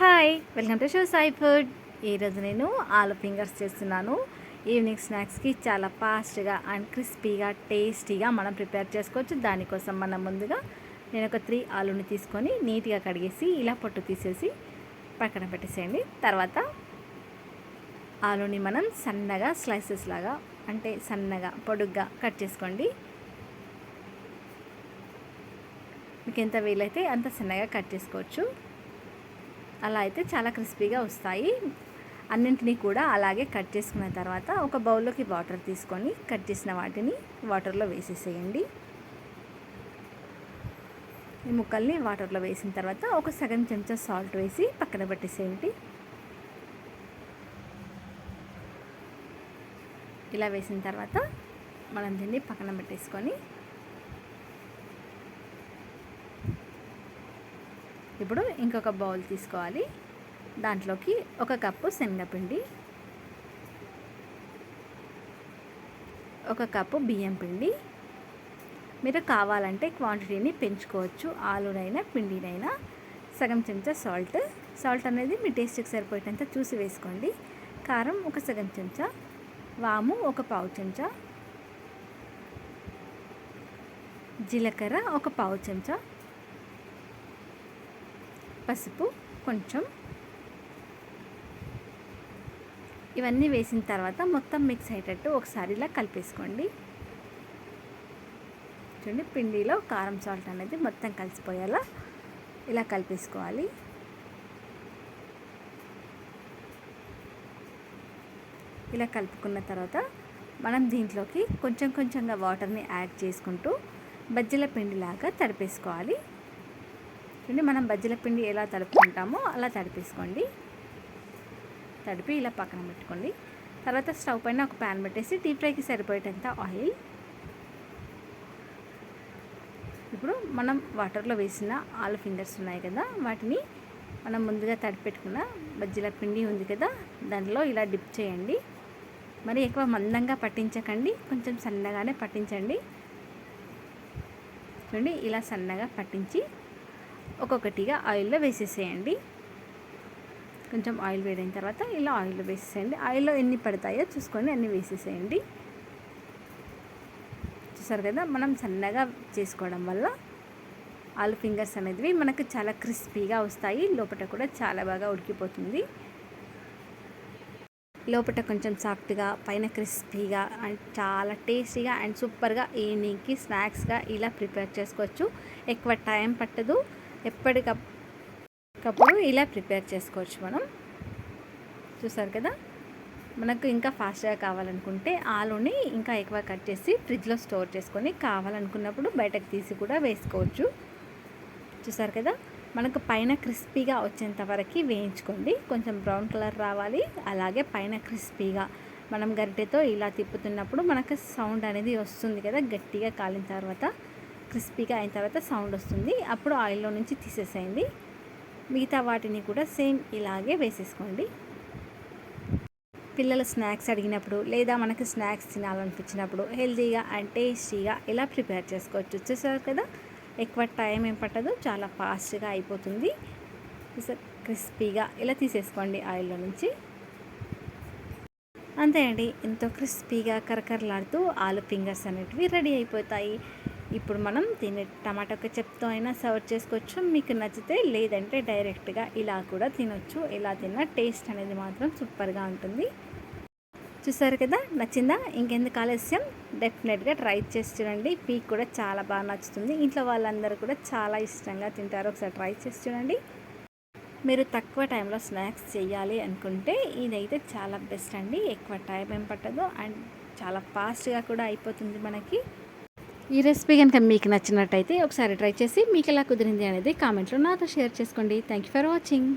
Hi welcome to show Sai food. ఈరోజు నేను ఆలు ఫింగర్స్ చేస్తున్నాను. ఈవినింగ్ స్నాక్స్కి చాలా ఫాస్ట్గా అండ్ క్రిస్పీగా టేస్టీగా మనం ప్రిపేర్ చేసుకోవచ్చు. దానికోసం మనం ముందుగా నేను ఒక త్రీ ఆలుని తీసుకొని నీట్గా కడిగేసి ఇలా పొట్టు తీసేసి పక్కన పెట్టేసేయండి. తర్వాత ఆలుని మనం సన్నగా స్లైసెస్ లాగా అంటే సన్నగా పొడుగ్గా కట్ చేసుకోండి. మీకు ఎంత వీలైతే అంత సన్నగా కట్ చేసుకోవచ్చు. అలా అయితే చాలా క్రిస్పీగా వస్తాయి. అన్నింటినీ కూడా అలాగే కట్ చేసుకున్న తర్వాత ఒక బౌల్లోకి వాటర్ తీసుకొని కట్ చేసిన వాటిని వాటర్లో వేసేసేయండి. ఈ ముక్కల్ని వాటర్లో వేసిన తర్వాత ఒక సగం చెంచా సాల్ట్ వేసి పక్కన పెట్టేసేయండి. ఇలా వేసిన తర్వాత మనం దీన్ని పక్కన పెట్టేసుకొని ఇప్పుడు ఇంకొక బౌల్ తీసుకోవాలి. దాంట్లోకి ఒక కప్పు శనగపిండి ఒక కప్పు బియ్యం పిండి. మీరు కావాలంటే క్వాంటిటీని పెంచుకోవచ్చు. ఆలునైనా పిండినైనా సగం చెంచా సాల్ట్. సాల్ట్ అనేది మీ టేస్ట్కి సరిపోయేటంత చూసి వేసుకోండి. కారం ఒక సగం చెంచా వాము ఒక పావు చెంచా జీలకర్ర ఒక పావు చెంచా పసుపు కొంచెం. ఇవన్నీ వేసిన తర్వాత మొత్తం మిక్స్ అయ్యేటట్టు ఒకసారి ఇలా కలిపేసుకోండి. చూడండి పిండిలో కారం సాల్ట్ అనేది మొత్తం కలిసిపోయేలా ఇలా కలిపేసుకోవాలి. ఇలా కలుపుకున్న తర్వాత మనం దీంట్లోకి కొంచెం కొంచెంగా వాటర్ని యాడ్ చేసుకుంటూ బజ్జీల పిండిలాగా తడిపేసుకోవాలి. చూడండి మనం బజ్జీల పిండి ఎలా తడుపుకుంటామో అలా తడిపేసుకోండి. తడిపి ఇలా పక్కన పెట్టుకోండి. తర్వాత స్టవ్ పైన ఒక ప్యాన్ పెట్టేసి డీప్ ఫ్రైకి సరిపోయేటంత ఆయిల్. ఇప్పుడు మనం వాటర్లో వేసిన ఆలు ఫింగర్స్ ఉన్నాయి కదా వాటిని మనం ముందుగా తడిపెట్టుకున్న బజ్జీల పిండి ఉంది కదా దానిలో ఇలా డిప్ చేయండి. మరి ఎక్కువ మందంగా పట్టించకండి కొంచెం సన్నగానే పట్టించండి. చూడండి ఇలా సన్నగా పట్టించి ఒక్కొక్కటిగా ఆయిల్లో వేసేసేయండి. కొంచెం ఆయిల్ వేడైన తర్వాత ఇలా ఆయిల్లో వేసేసేయండి. ఆయిల్లో ఎన్ని పడతాయో చూసుకొని అన్ని వేసేసేయండి. చూసారు కదా మనం సన్నగా చేసుకోవడం వల్ల ఆలు ఫింగర్స్ అనేవి మనకు చాలా క్రిస్పీగా వస్తాయి. లోపల కూడా చాలా బాగా ఉడికిపోతుంది. లోపల కొంచెం సాఫ్ట్గా పైన క్రిస్పీగా అండ్ చాలా టేస్టీగా అండ్ సూపర్గా ఈవినింగ్కి స్నాక్స్గా ఇలా ప్రిపేర్ చేసుకోవచ్చు. ఎక్కువ టైం పట్టదు. ఎప్పటికప్పుడు ఇలా ప్రిపేర్ చేసుకోవచ్చు మనం. చూసారు కదా? మనకు ఇంకా ఫాస్ట్గా కావాలనుకుంటే ఆలుని ఇంకా ఎక్కువ కట్ చేసి ఫ్రిడ్జ్లో స్టోర్ చేసుకొని కావాలనుకున్నప్పుడు బయటకు తీసి కూడా వేసుకోవచ్చు. చూసారు కదా? మనకు పైన క్రిస్పీగా వచ్చేంత వరకు వేయించుకోండి. కొంచెం బ్రౌన్ కలర్ రావాలి. అలాగే పైన క్రిస్పీగా మనం గరిటెతో ఇలా తిప్పుతున్నప్పుడు మనకు సౌండ్ అనేది వస్తుంది కదా? గట్టిగా కాలిన తర్వాత క్రిస్పీగా అయిన తర్వాత సౌండ్ వస్తుంది. అప్పుడు ఆయిల్లో నుంచి తీసేసేయండి. మిగతా వాటిని కూడా సేమ్ ఇలాగే వేసేసుకోండి. పిల్లలు స్నాక్స్ అడిగినప్పుడు లేదా మనకి స్నాక్స్ తినాలనిపించినప్పుడు హెల్తీగా అండ్ టేస్టీగా ఇలా ప్రిపేర్ చేసుకోవచ్చు. చూసారు కదా? ఎక్కువ టైం ఏం పట్టదు. చాలా ఫాస్ట్గా అయిపోతుంది. క్రిస్పీగా ఇలా తీసేసుకోండి ఆయిల్లో నుంచి. అంతే అండి. ఎంతో క్రిస్పీగా కరకరలాడుతూ ఆలు ఫింగర్స్ అనేటివి రెడీ అయిపోతాయి. ఇప్పుడు మనం దీన్ని టమాటో చెప్తో అయినా సర్వ్ చేసుకోవచ్చు. మీకు నచ్చితే లేదంటే డైరెక్ట్గా ఇలా కూడా తినొచ్చు. ఇలా తిన్న టేస్ట్ అనేది మాత్రం సూపర్గా ఉంటుంది. చూసారు కదా? నచ్చిందా? ఇంకెందుకు ఆలస్యం? డెఫినెట్గా ట్రై చేసి చూడండి. పీక్ కూడా చాలా బాగా నచ్చుతుంది. ఇంట్లో వాళ్ళందరూ కూడా చాలా ఇష్టంగా తింటారు. ఒకసారి ట్రై చేసి చూడండి. మీరు తక్కువ టైంలో స్నాక్స్ చేయాలి అనుకుంటే ఇదైతే చాలా బెస్ట్ అండి. ఎక్కువ టైం ఏం పట్టదు. అండ్ చాలా ఫాస్ట్గా కూడా అయిపోతుంది మనకి. ఈ రెసిపీ కనుక మీకు నచ్చినట్టయితే ఒకసారి ట్రై చేసి మీకు ఎలా కుదిరింది అనేది కామెంట్లో నాతో షేర్ చేసుకోండి. Thank you for watching